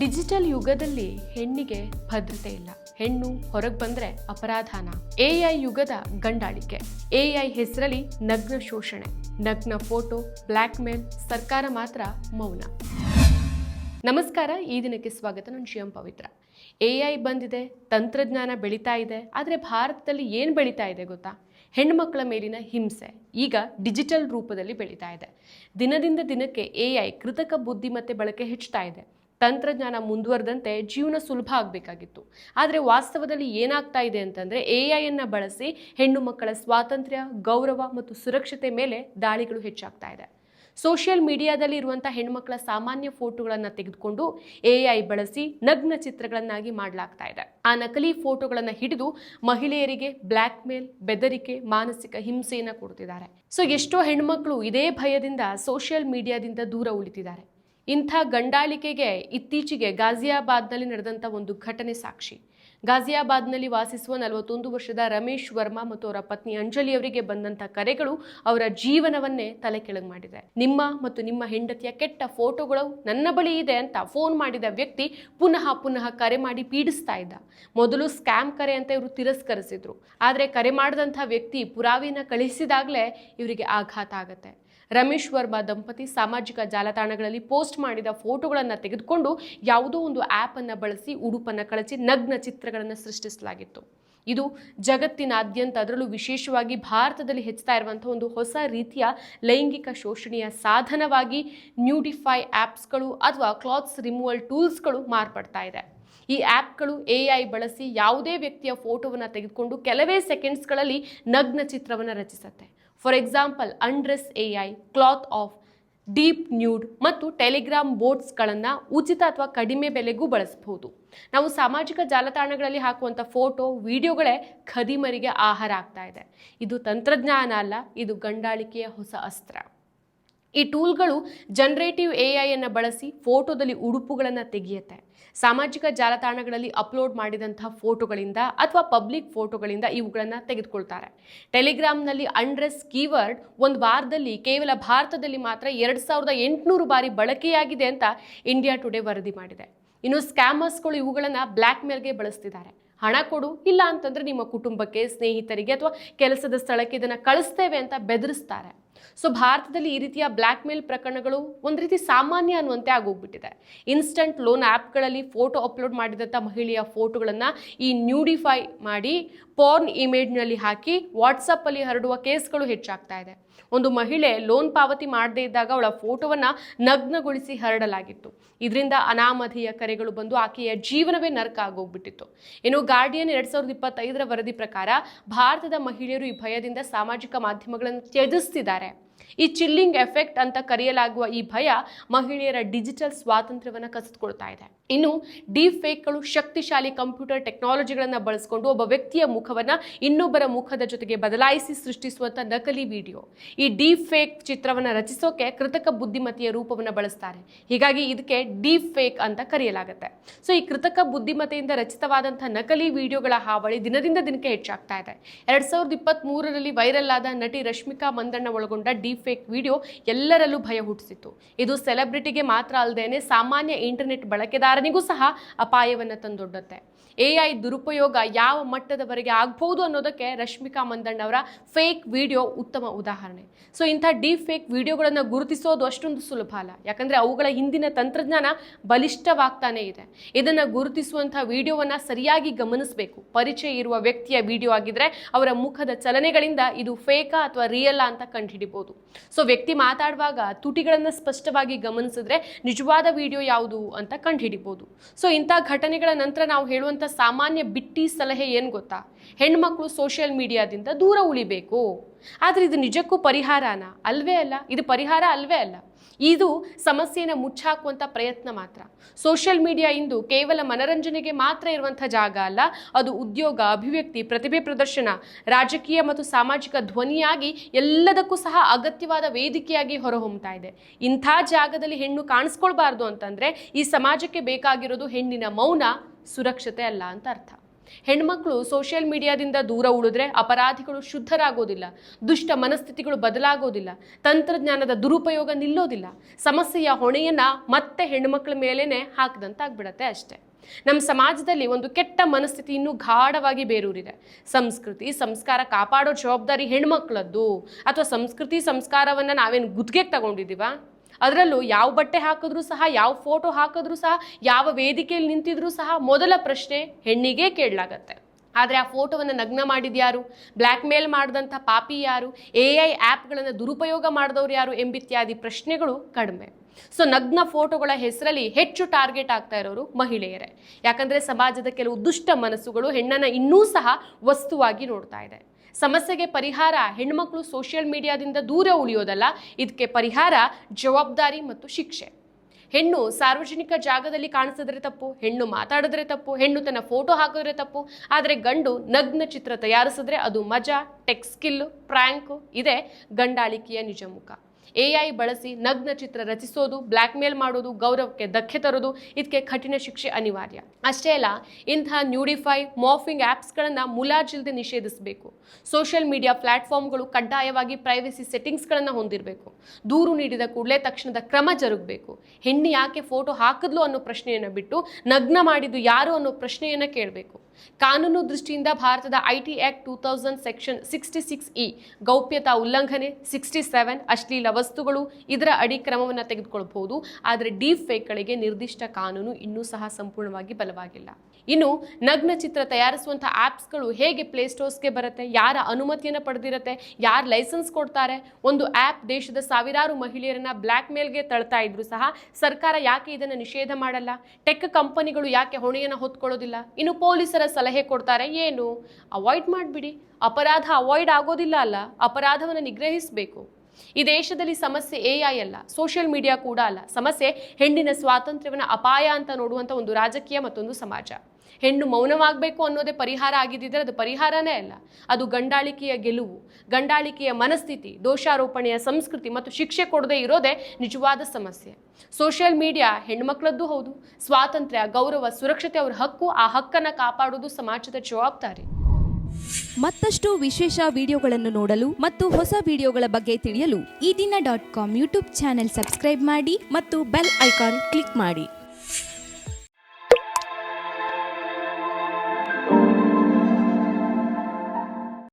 Digital ಯುಗದಲ್ಲಿ ಹೆಣ್ಣಿಗೆ ಭದ್ರತೆ ಇಲ್ಲ. ಹೆಣ್ಣು ಹೊರಗೆ ಬಂದ್ರೆ ಅಪರಾಧಾನ. ಎಐ ಯುಗದ ಗಂಡಾಳಿಕೆ. ಎಐ ಹೆಸರಲ್ಲಿ ನಗ್ನ ಶೋಷಣೆ, ನಗ್ನ ಫೋಟೋ ಬ್ಲ್ಯಾಕ್ ಮೇಲ್ ಸರ್ಕಾರ ಮಾತ್ರ ಮೌನ. ನಮಸ್ಕಾರ, ಈ ದಿನಕ್ಕೆ ಸ್ವಾಗತ. ನಾನು ಶಿವಂ ಪವಿತ್ರ. ಎ ಐ ಬಂದಿದೆ, ತಂತ್ರಜ್ಞಾನ ಬೆಳೀತಾ ಇದೆ, ಆದರೆ ಭಾರತದಲ್ಲಿ ಏನು ಬೆಳೀತಾ ಇದೆ ಗೊತ್ತಾ? ಹೆಣ್ಮಕ್ಳ ಮೇಲಿನ ಹಿಂಸೆ ಈಗ ಡಿಜಿಟಲ್ ರೂಪದಲ್ಲಿ ಬೆಳೀತಾ ಇದೆ. ದಿನದಿಂದ ದಿನಕ್ಕೆ ಎ ಐ ಕೃತಕ ಬುದ್ಧಿಮತ್ತೆ ಬಳಕೆ ಹೆಚ್ಚುತ್ತಾ ಇದೆ. ತಂತ್ರಜ್ಞಾನ ಮುಂದುವರೆದಂತೆ ಜೀವನ ಸುಲಭ ಆಗಬೇಕಾಗಿತ್ತು. ಆದರೆ ವಾಸ್ತವದಲ್ಲಿ ಏನಾಗ್ತಾ ಇದೆ ಅಂತಂದರೆ ಎ ಐಯನ್ನು ಬಳಸಿ ಹೆಣ್ಣು ಮಕ್ಕಳ ಸ್ವಾತಂತ್ರ್ಯ, ಗೌರವ ಮತ್ತು ಸುರಕ್ಷತೆ ಮೇಲೆ ದಾಳಿಗಳು ಹೆಚ್ಚಾಗ್ತಾ ಇದೆ. ಸೋಷಿಯಲ್ ಮೀಡಿಯಾದಲ್ಲಿ ಇರುವಂಥ ಹೆಣ್ಮಕ್ಳ ಸಾಮಾನ್ಯ ಫೋಟೋಗಳನ್ನು ತೆಗೆದುಕೊಂಡು ಎ ಐ ಬಳಸಿ ನಗ್ನ ಚಿತ್ರಗಳನ್ನಾಗಿ ಮಾಡಲಾಗ್ತಾ ಇದೆ. ಆ ನಕಲಿ ಫೋಟೋಗಳನ್ನು ಹಿಡಿದು ಮಹಿಳೆಯರಿಗೆ ಬ್ಲ್ಯಾಕ್ ಮೇಲ್ ಬೆದರಿಕೆ, ಮಾನಸಿಕ ಹಿಂಸೆಯನ್ನು ಕೊಡ್ತಿದ್ದಾರೆ. ಸೊ ಎಷ್ಟೋ ಹೆಣ್ಮಕ್ಳು ಇದೇ ಭಯದಿಂದ ಸೋಷಿಯಲ್ ಮೀಡಿಯಾದಿಂದ ದೂರ ಉಳಿತಿದ್ದಾರೆ. ಇಂಥ ಗಂಡಾಳಿಕೆಗೆ ಇತ್ತೀಚೆಗೆ ಗಾಜಿಯಾಬಾದ್ನಲ್ಲಿ ನಡೆದಂಥ ಒಂದು ಘಟನೆ ಸಾಕ್ಷಿ. ಗಾಜಿಯಾಬಾದ್ನಲ್ಲಿ ವಾಸಿಸುವ ನಲವತ್ತೊಂದು ವರ್ಷದ ರಮೇಶ್ ವರ್ಮಾ ಮತ್ತು ಅವರ ಪತ್ನಿ ಅಂಜಲಿ ಅವರಿಗೆ ಬಂದಂಥ ಕರೆಗಳು ಅವರ ಜೀವನವನ್ನೇ ತಲೆ ಕೆಳಗೆ ಮಾಡಿದೆ. ನಿಮ್ಮ ಮತ್ತು ನಿಮ್ಮ ಹೆಂಡತಿಯ ಕೆಟ್ಟ ಫೋಟೋಗಳು ನನ್ನ ಬಳಿ ಇದೆ ಅಂತ ಫೋನ್ ಮಾಡಿದ ವ್ಯಕ್ತಿ ಪುನಃ ಪುನಃ ಕರೆ ಮಾಡಿ ಪೀಡಿಸ್ತಾ ಇದ್ದ. ಮೊದಲು ಸ್ಕ್ಯಾಮ್ ಕರೆ ಅಂತ ಇವರು ತಿರಸ್ಕರಿಸಿದ್ರು. ಆದರೆ ಕರೆ ಮಾಡಿದಂಥ ವ್ಯಕ್ತಿ ಪುರಾವಿನ ಕಳಿಸಿದಾಗಲೇ ಇವರಿಗೆ ಆಘಾತ ಆಗತ್ತೆ. ರಮೇಶ್ ವರ್ಮಾ ದಂಪತಿ ಸಾಮಾಜಿಕ ಜಾಲತಾಣಗಳಲ್ಲಿ ಪೋಸ್ಟ್ ಮಾಡಿದ ಫೋಟೋಗಳನ್ನು ತೆಗೆದುಕೊಂಡು ಯಾವುದೋ ಒಂದು ಆ್ಯಪನ್ನು ಬಳಸಿ ಉಡುಪನ್ನು ಕಳಚಿ ನಗ್ನ ಚಿತ್ರಗಳನ್ನು ಸೃಷ್ಟಿಸಲಾಗಿತ್ತು. ಇದು ಜಗತ್ತಿನಾದ್ಯಂತ ಅದರಲ್ಲೂ ವಿಶೇಷವಾಗಿ ಭಾರತದಲ್ಲಿ ಹೆಚ್ಚುತ್ತಾ ಇರುವಂಥ ಒಂದು ಹೊಸ ರೀತಿಯ ಲೈಂಗಿಕ ಶೋಷಣೆಯ ಸಾಧನವಾಗಿ ನ್ಯೂಡಿಫೈ ಆ್ಯಪ್ಸ್ಗಳು ಅಥವಾ ಕ್ಲಾತ್ಸ್ ರಿಮೂವಲ್ ಟೂಲ್ಸ್ಗಳು ಮಾರ್ಪಡ್ತಾ ಇದೆ. ಈ ಆ್ಯಪ್ಗಳು ಎ ಐ ಬಳಸಿ ಯಾವುದೇ ವ್ಯಕ್ತಿಯ ಫೋಟೋವನ್ನು ತೆಗೆದುಕೊಂಡು ಕೆಲವೇ ಸೆಕೆಂಡ್ಸ್ಗಳಲ್ಲಿ ನಗ್ನ ಚಿತ್ರವನ್ನು ರಚಿಸುತ್ತೆ. For example undress A I cloth off deep nude ಮತ್ತು ಟೆಲಿಗ್ರಾಮ್ ಬೋಟ್ಸ್ಗಳನ್ನು ಉಚಿತ ಅಥವಾ ಕಡಿಮೆ ಬೆಲೆಗೂ ಬಳಸಬಹುದು. ನಾವು ಸಾಮಾಜಿಕ ಜಾಲತಾಣಗಳಲ್ಲಿ ಹಾಕುವಂಥ ಫೋಟೋ ವಿಡಿಯೋಗಳೇ ಖದಿಮರಿಗೆ ಆಹಾರ ಆಗ್ತಾ ಇದೆ. ಇದು ತಂತ್ರಜ್ಞಾನ ಅಲ್ಲ, ಇದು ಗಂಡಾಳಿಕೆಯ ಹೊಸ ಅಸ್ತ್ರ. ಈ ಟೂಲ್ಗಳು ಜನರೇಟಿವ್ ಎ ಐಯನ್ನು ಬಳಸಿ ಫೋಟೋದಲ್ಲಿ ಉಡುಪುಗಳನ್ನು ತೆಗೆಯುತ್ತೆ. ಸಾಮಾಜಿಕ ಜಾಲತಾಣಗಳಲ್ಲಿ ಅಪ್ಲೋಡ್ ಮಾಡಿದಂತಹ ಫೋಟೋಗಳಿಂದ ಅಥವಾ ಪಬ್ಲಿಕ್ ಫೋಟೋಗಳಿಂದ ಇವುಗಳನ್ನು ತೆಗೆದುಕೊಳ್ತಾರೆ. ಟೆಲಿಗ್ರಾಮ್ನಲ್ಲಿ ಅಂಡ್ರೆಸ್ ಕೀವರ್ಡ್ ಒಂದು ವಾರದಲ್ಲಿ ಕೇವಲ ಭಾರತದಲ್ಲಿ ಮಾತ್ರ ಎರಡು ಸಾವಿರದ ಎಂಟುನೂರು ಬಾರಿ ಬಳಕೆಯಾಗಿದೆ ಅಂತ ಇಂಡಿಯಾ ಟುಡೇ ವರದಿ ಮಾಡಿದೆ. ಇನ್ನು ಸ್ಕ್ಯಾಮರ್ಸ್ಗಳು ಇವುಗಳನ್ನು ಬ್ಲ್ಯಾಕ್ ಮೇಲ್ಗೆ ಬಳಸ್ತಿದ್ದಾರೆ. ಹಣ ಕೊಡು, ಇಲ್ಲ ಅಂತಂದ್ರೆ ನಿಮ್ಮ ಕುಟುಂಬಕ್ಕೆ ಸ್ನೇಹಿತರಿಗೆ ಅಥವಾ ಕೆಲಸದ ಸ್ಥಳಕ್ಕೆ ಇದನ್ನು ಕಳಿಸ್ತೇವೆ ಅಂತ ಬೆದರಿಸ್ತಾರೆ. ಸೊ ಭಾರತದಲ್ಲಿ ಈ ರೀತಿಯ ಬ್ಲ್ಯಾಕ್ ಮೇಲ್ ಪ್ರಕರಣಗಳು ಒಂದು ರೀತಿ ಸಾಮಾನ್ಯ ಅನ್ನುವಂತೆ ಆಗೋಗ್ಬಿಟ್ಟಿದೆ. ಇನ್ಸ್ಟಂಟ್ ಲೋನ್ ಆ್ಯಪ್ಗಳಲ್ಲಿ ಫೋಟೋ ಅಪ್ಲೋಡ್ ಮಾಡಿದಂಥ ಮಹಿಳೆಯ ಫೋಟೋಗಳನ್ನು ಈ ನ್ಯೂಡಿಫೈ ಮಾಡಿ ಪಾರ್ನ್ ಇಮೇಜ್ನಲ್ಲಿ ಹಾಕಿ ವಾಟ್ಸಪ್ಪಲ್ಲಿ ಹರಡುವ ಕೇಸ್ಗಳು ಹೆಚ್ಚಾಗ್ತಾ ಇದೆ. ಒಂದು ಮಹಿಳೆ ಲೋನ್ ಪಾವತಿ ಮಾಡದೇ ಇದ್ದಾಗ ಅವಳ ಫೋಟೋವನ್ನು ನಗ್ನಗೊಳಿಸಿ ಹರಡಲಾಗಿತ್ತು. ಇದರಿಂದ ಅನಾಮಧೇಯ ಕರೆಗಳು ಬಂದು ಆಕೆಯ ಜೀವನವೇ ನರಕ ಆಗೋಗ್ಬಿಟ್ಟಿತ್ತು. ಇನ್ನು ಗಾರ್ಡಿಯನ್ ಎರಡ್ ಸಾವಿರದ ಇಪ್ಪತ್ತೈದರ ವರದಿ ಪ್ರಕಾರ ಭಾರತದ ಮಹಿಳೆಯರು ಈ ಭಯದಿಂದ ಸಾಮಾಜಿಕ ಮಾಧ್ಯಮಗಳನ್ನು ತ್ಯಜಿಸ್ತಿದ್ದಾರೆ. ಈ ಚಿಲ್ಲಿಂಗ್ ಎಫೆಕ್ಟ್ ಅಂತ ಕರೆಯಲಾಗುವ ಈ ಭಯ ಮಹಿಳೆಯರ ಡಿಜಿಟಲ್ ಸ್ವಾತಂತ್ರ್ಯವನ್ನು ಕಸಿದುಕೊಳ್ತಾ ಇದೆ. ಇನ್ನು ಡೀಪ್ ಫೇಕ್ಗಳು ಶಕ್ತಿಶಾಲಿ ಕಂಪ್ಯೂಟರ್ ಟೆಕ್ನಾಲಜಿಗಳನ್ನು ಬಳಸಿಕೊಂಡು ಒಬ್ಬ ವ್ಯಕ್ತಿಯ ಮುಖವನ್ನು ಇನ್ನೊಬ್ಬರ ಮುಖದ ಜೊತೆಗೆ ಬದಲಾಯಿಸಿ ಸೃಷ್ಟಿಸುವಂಥ ನಕಲಿ ವಿಡಿಯೋ ಈ ಡೀಪ್ ಫೇಕ್ ಚಿತ್ರವನ್ನು ರಚಿಸೋಕೆ ಕೃತಕ ಬುದ್ಧಿಮತ್ತೆಯ ರೂಪವನ್ನು ಬಳಸ್ತಾರೆ. ಹೀಗಾಗಿ ಇದಕ್ಕೆ ಡೀಪ್ ಫೇಕ್ ಅಂತ ಕರೆಯಲಾಗುತ್ತೆ. ಸೊ ಈ ಕೃತಕ ಬುದ್ಧಿಮತ್ತೆಯಿಂದ ರಚಿತವಾದಂಥ ನಕಲಿ ವಿಡಿಯೋಗಳ ಹಾವಳಿ ದಿನದಿಂದ ದಿನಕ್ಕೆ ಹೆಚ್ಚಾಗ್ತಾ ಇದೆ. ಎರಡ್ ಸಾವಿರದ ಇಪ್ಪತ್ತ್ ಮೂರರಲ್ಲಿ ವೈರಲ್ ಆದ ನಟಿ ರಶ್ಮಿಕಾ ಮಂದಣ್ಣ ಒಳಗೊಂಡ ಡೀಪ್ ಫೇಕ್ ವಿಡಿಯೋ ಎಲ್ಲರಲ್ಲೂ ಭಯ ಹುಟ್ಟಿಸಿತು ಇದು ಸೆಲೆಬ್ರಿಟಿಗೆ ಮಾತ್ರ ಅಲ್ಲದೇನೆ ಸಾಮಾನ್ಯ ಇಂಟರ್ನೆಟ್ ಬಳಕೆದಾರನಿಗೂ ಸಹ ಅಪಾಯವನ್ನು ತಂದೊಡ್ಡುತ್ತೆ. ಎ ಐ ದುರುಪಯೋಗ ಯಾವ ಮಟ್ಟದವರೆಗೆ ಆಗ್ಬೋದು ಅನ್ನೋದಕ್ಕೆ ರಶ್ಮಿಕಾ ಮಂದಣ್ಣ ಅವರ ಫೇಕ್ ವಿಡಿಯೋ ಉತ್ತಮ ಉದಾಹರಣೆ. ಸೊ ಇಂಥ ಡೀಪ್ ಫೇಕ್ ವಿಡಿಯೋಗಳನ್ನು ಗುರುತಿಸೋದು ಅಷ್ಟೊಂದು ಸುಲಭ ಅಲ್ಲ. ಯಾಕಂದರೆ ಅವುಗಳ ಹಿಂದಿನ ತಂತ್ರಜ್ಞಾನ ಬಲಿಷ್ಠವಾಗ್ತಾನೇ ಇದೆ. ಇದನ್ನು ಗುರುತಿಸುವಂಥ ವಿಡಿಯೋವನ್ನು ಸರಿಯಾಗಿ ಗಮನಿಸಬೇಕು. ಪರಿಚಯ ಇರುವ ವ್ಯಕ್ತಿಯ ವಿಡಿಯೋ ಆಗಿದ್ದರೆ ಅವರ ಮುಖದ ಚಲನೆಗಳಿಂದ ಇದು ಫೇಕಾ ಅಥವಾ ರಿಯಲ್ ಅಂತ ಕಂಡುಹಿಡಿಬೋದು. ಸೊ ವ್ಯಕ್ತಿ ಮಾತಾಡುವಾಗ ತುಟಿಗಳನ್ನು ಸ್ಪಷ್ಟವಾಗಿ ಗಮನಿಸಿದ್ರೆ ನಿಜವಾದ ವಿಡಿಯೋ ಯಾವುದು ಅಂತ ಕಂಡುಹಿಡಿಬೋದು. ಸೊ ಇಂಥ ಘಟನೆಗಳ ನಂತರ ನಾವು ಹೇಳುವಂಥ ಸಾಮಾನ್ಯ ಬಿಟ್ಟಿ ಸಲಹೆ ಏನು ಗೊತ್ತಾ? ಹೆಣ್ಮಕ್ಳು ಸೋಷಿಯಲ್ ಮೀಡಿಯಾದಿಂದ ದೂರ ಉಳಿಬೇಕು. ಆದರೆ ಇದು ನಿಜಕ್ಕೂ ಪರಿಹಾರನ? ಅಲ್ವೇ ಅಲ್ಲ. ಇದು ಪರಿಹಾರ ಅಲ್ವೇ ಅಲ್ಲ. ಇದು ಸಮಸ್ಯೆನ ಮುಚ್ಚಾಕುವಂಥ ಪ್ರಯತ್ನ ಮಾತ್ರ. ಸೋಷಿಯಲ್ ಮೀಡಿಯಾ ಇಂದು ಕೇವಲ ಮನರಂಜನೆಗೆ ಮಾತ್ರ ಇರುವಂಥ ಜಾಗ ಅಲ್ಲ. ಅದು ಉದ್ಯೋಗ, ಅಭಿವ್ಯಕ್ತಿ, ಪ್ರತಿಭೆ ಪ್ರದರ್ಶನ, ರಾಜಕೀಯ ಮತ್ತು ಸಾಮಾಜಿಕ ಧ್ವನಿಯಾಗಿ ಎಲ್ಲದಕ್ಕೂ ಸಹ ಅಗತ್ಯವಾದ ವೇದಿಕೆಯಾಗಿ ಹೊರಹೊಮ್ಮತಾ ಇದೆ. ಇಂಥ ಜಾಗದಲ್ಲಿ ಹೆಣ್ಣು ಕಾಣಿಸ್ಕೊಳ್ಬಾರ್ದು ಅಂತಂದರೆ ಈ ಸಮಾಜಕ್ಕೆ ಬೇಕಾಗಿರೋದು ಹೆಣ್ಣಿನ ಮೌನ, ಸುರಕ್ಷತೆ ಅಲ್ಲ ಅಂತ ಅರ್ಥ. ಹೆಣ್ಮಕ್ಳು ಸೋಷಿಯಲ್ ಮೀಡಿಯಾದಿಂದ ದೂರ ಉಳಿದ್ರೆ ಅಪರಾಧಿಗಳು ಶುದ್ಧರಾಗೋದಿಲ್ಲ, ದುಷ್ಟ ಮನಸ್ಥಿತಿಗಳು ಬದಲಾಗೋದಿಲ್ಲ, ತಂತ್ರಜ್ಞಾನದ ದುರುಪಯೋಗ ನಿಲ್ಲೋದಿಲ್ಲ, ಸಮಸ್ಯೆಯ ಹೊಣೆಯನ್ನ ಮತ್ತೆ ಹೆಣ್ಮಕ್ಳ ಮೇಲೇನೆ ಹಾಕದಂತಾಗ್ಬಿಡತ್ತೆ ಅಷ್ಟೇ. ನಮ್ಮ ಸಮಾಜದಲ್ಲಿ ಒಂದು ಕೆಟ್ಟ ಮನಸ್ಥಿತಿ ಇನ್ನೂ ಗಾಢವಾಗಿ ಬೇರೂರಿದೆ. ಸಂಸ್ಕೃತಿ, ಸಂಸ್ಕಾರ ಕಾಪಾಡೋ ಜವಾಬ್ದಾರಿ ಹೆಣ್ಮಕ್ಳದ್ದು. ಅಥವಾ ಸಂಸ್ಕೃತಿ, ಸಂಸ್ಕಾರವನ್ನ ನಾವೇನು ಗುದ್ಗೆಗೆ ತಗೊಂಡಿದ್ದೀವಾ? ಅದರಲ್ಲೂ ಯಾವ ಬಟ್ಟೆ ಹಾಕಿದ್ರೂ ಸಹ, ಯಾವ ಫೋಟೋ ಹಾಕಿದ್ರೂ ಸಹ, ಯಾವ ವೇದಿಕೆಯಲ್ಲಿ ನಿಂತಿದ್ರೂ ಸಹ ಮೊದಲ ಪ್ರಶ್ನೆ ಹೆಣ್ಣಿಗೆ ಕೇಳಲಾಗತ್ತೆ. ಆದರೆ ಆ ಫೋಟೋವನ್ನು ನಗ್ನ ಮಾಡಿದ್ಯಾರು ಬ್ಲ್ಯಾಕ್ ಮೇಲ್ ಮಾಡಿದಂಥ ಪಾಪಿ ಯಾರು? ಎ ಐ ಆ್ಯಪ್ಗಳನ್ನು ದುರುಪಯೋಗ ಮಾಡಿದವರು ಯಾರು ಎಂಬಿತ್ಯಾದಿ ಪ್ರಶ್ನೆಗಳು ಕಡಿಮೆ. ಸೊ ನಗ್ನ ಫೋಟೋಗಳ ಹೆಸರಲ್ಲಿ ಹೆಚ್ಚು ಟಾರ್ಗೆಟ್ ಆಗ್ತಾ ಇರೋರು ಮಹಿಳೆಯರೇ. ಯಾಕಂದರೆ ಸಮಾಜದ ಕೆಲವು ದುಷ್ಟ ಮನಸ್ಸುಗಳು ಹೆಣ್ಣನ್ನು ಇನ್ನೂ ಸಹ ವಸ್ತುವಾಗಿ ನೋಡ್ತಾ ಇದೆ. ಸಮಸ್ಯೆಗೆ ಪರಿಹಾರ, ಹೆಣ್ಮಕ್ಳು ಸೋಷಿಯಲ್ ಮೀಡಿಯಾದಿಂದ ದೂರ ಉಳಿಯೋದಲ್ಲ ಇದಕ್ಕೆ ಪರಿಹಾರ ಜವಾಬ್ದಾರಿ ಮತ್ತು ಶಿಕ್ಷೆ. ಹೆಣ್ಣು ಸಾರ್ವಜನಿಕ ಜಾಗದಲ್ಲಿ ಕಾಣಿಸಿದ್ರೆ ತಪ್ಪು, ಹೆಣ್ಣು ಮಾತಾಡಿದ್ರೆ ತಪ್ಪು, ಹೆಣ್ಣು ತನ್ನ ಫೋಟೋ ಹಾಕಿದ್ರೆ ತಪ್ಪು, ಆದರೆ ಗಂಡು ನಗ್ನ ಚಿತ್ರ ತಯಾರಿಸಿದ್ರೆ ಅದು ಮಜಾ ಟೆಕ್ ಸ್ಕಿಲ್ ಪ್ರ್ಯಾಂಕು ಇದೆ, ಗಂಡಾಳಿಕೆಯ ನಿಜ ಮುಖ. ಎ ಐ ಬಳಸಿ ನಗ್ನ ಚಿತ್ರ ರಚಿಸೋದು ಬ್ಲ್ಯಾಕ್ ಮೇಲ್ ಮಾಡೋದು, ಗೌರವಕ್ಕೆ ಧಕ್ಕೆ ತರೋದು ಇದಕ್ಕೆ ಕಠಿಣ ಶಿಕ್ಷೆ ಅನಿವಾರ್ಯ. ಅಷ್ಟೇ ಅಲ್ಲ, ಇಂತಹ ನ್ಯೂಡಿಫೈ ಮಾಫಿಂಗ್ ಆ್ಯಪ್ಸ್ಗಳನ್ನು ಮುಲಾಜಿಲ್ದೆ ನಿಷೇಧಿಸಬೇಕು. ಸೋಷಿಯಲ್ ಮೀಡಿಯಾ ಪ್ಲಾಟ್ಫಾರ್ಮ್ಗಳು ಕಡ್ಡಾಯವಾಗಿ ಪ್ರೈವಸಿ ಸೆಟ್ಟಿಂಗ್ಸ್ಗಳನ್ನು ಹೊಂದಿರಬೇಕು. ದೂರು ನೀಡಿದ ಕೂಡಲೇ ತಕ್ಷಣದ ಕ್ರಮ ಜರುಗಬೇಕು. ಹೆಣ್ಣು ಯಾಕೆ ಫೋಟೋ ಹಾಕಿದ್ಲು ಅನ್ನೋ ಪ್ರಶ್ನೆಯನ್ನು ಬಿಟ್ಟು ನಗ್ನ ಮಾಡಿದ್ದು ಯಾರು ಅನ್ನೋ ಪ್ರಶ್ನೆಯನ್ನು ಕೇಳಬೇಕು. ಕಾನೂನು ದೃಷ್ಟಿಯಿಂದ ಭಾರತದ IT act two thousand section sixty six E ಗೌಪ್ಯತಾ ಉಲ್ಲಂಘನೆ, ಸಿಕ್ಸ್ಟಿ ಸೆವೆನ್ ಅಶ್ಲೀಲ ವಸ್ತುಗಳು ಇದರ ಅಡಿ ಕ್ರಮವನ್ನು ತೆಗೆದುಕೊಳ್ಳಬಹುದು ಆದರೆ ಡೀಪ್ ಫೇಕ್ಗಳಿಗೆ ನಿರ್ದಿಷ್ಟ ಕಾನೂನು ಇನ್ನೂ ಸಹ ಸಂಪೂರ್ಣವಾಗಿ ಬಲವಾಗಿಲ್ಲ. ಇನ್ನು ನಗ್ನ ಚಿತ್ರ ತಯಾರಿಸುವಂಥ ಆ್ಯಪ್ಸ್ಗಳು ಹೇಗೆ ಪ್ಲೇಸ್ಟೋರ್ಸ್ಗೆ ಬರುತ್ತೆ, ಯಾರ ಅನುಮತಿಯನ್ನು ಪಡೆದಿರುತ್ತೆ, ಯಾರು ಲೈಸೆನ್ಸ್ ಕೊಡ್ತಾರೆ, ಒಂದು ಆ್ಯಪ್ ದೇಶದ ಸಾವಿರಾರು ಮಹಿಳೆಯರನ್ನ ಬ್ಲ್ಯಾಕ್ ಮೇಲ್ಗೆ ತಳ್ತಾ ಇದ್ರು ಸಹ ಸರ್ಕಾರ ಯಾಕೆ ಇದನ್ನು ನಿಷೇಧ ಮಾಡಲ್ಲ? ಟೆಕ್ ಕಂಪನಿಗಳು ಯಾಕೆ ಹೊಣೆಯನ್ನು ಹೊತ್ಕೊಳ್ಳೋದಿಲ್ಲ? ಇನ್ನು ಪೊಲೀಸರ ಸಲಹೆ ಕೊಡ್ತಾರೆ, ಏನು? ಅವಾಯ್ಡ್ ಮಾಡಿಬಿಡಿ. ಅಪರಾಧ ಅವಾಯ್ಡ್ ಆಗೋದಿಲ್ಲ ಅಲ್ಲ, ಅಪರಾಧವನ್ನು ನಿಗ್ರಹಿಸಬೇಕು. ಈ ದೇಶದಲ್ಲಿ ಸಮಸ್ಯೆ ಎ ಐ ಅಲ್ಲ ಸೋಷಿಯಲ್ ಮೀಡಿಯಾ ಕೂಡ ಅಲ್ಲ. ಸಮಸ್ಯೆ ಹೆಣ್ಣಿನ ಸ್ವಾತಂತ್ರ್ಯವನ್ನು ಅಪಾಯ ಅಂತ ನೋಡುವಂಥ ಒಂದು ರಾಜಕೀಯ ಮತ್ತೊಂದು ಸಮಾಜ. ಹೆಣ್ಣು ಮೌನವಾಗಬೇಕು ಅನ್ನೋದೇ ಪರಿಹಾರ ಆಗಿದ್ದಿದ್ರೆ ಅದು ಪರಿಹಾರನೇ ಅಲ್ಲ. ಅದು ಗಂಡಾಳಿಕೆಯ ಗೆಲುವು, ಗಂಡಾಳಿಕೆಯ ಮನಸ್ಥಿತಿ, ದೋಷಾರೋಪಣೆಯ ಸಂಸ್ಕೃತಿ ಮತ್ತು ಶಿಕ್ಷೆ ಕೊಡದೇ ಇರೋದೇ ನಿಜವಾದ ಸಮಸ್ಯೆ. ಸೋಷಿಯಲ್ ಮೀಡಿಯಾ ಹೆಣ್ಮಕ್ಳದ್ದು ಹೌದು, ಸ್ವಾತಂತ್ರ್ಯ, ಗೌರವ, ಸುರಕ್ಷತೆ ಅವರ ಹಕ್ಕು, ಆ ಹಕ್ಕನ್ನು ಕಾಪಾಡೋದು ಸಮಾಜದ ಜವಾಬ್ದಾರಿ. ಮತ್ತಷ್ಟು ವಿಶೇಷ ವಿಡಿಯೋಗಳನ್ನು ನೋಡಲು ಮತ್ತು ಹೊಸ ವಿಡಿಯೋಗಳ ಬಗ್ಗೆ ತಿಳಿಯಲು ಈ ದಿನ dot com YouTube channel subscribe ಮಾಡಿ ಮತ್ತು ಬೆಲ್ ಐಕಾನ್ ಕ್ಲಿಕ್ ಮಾಡಿ.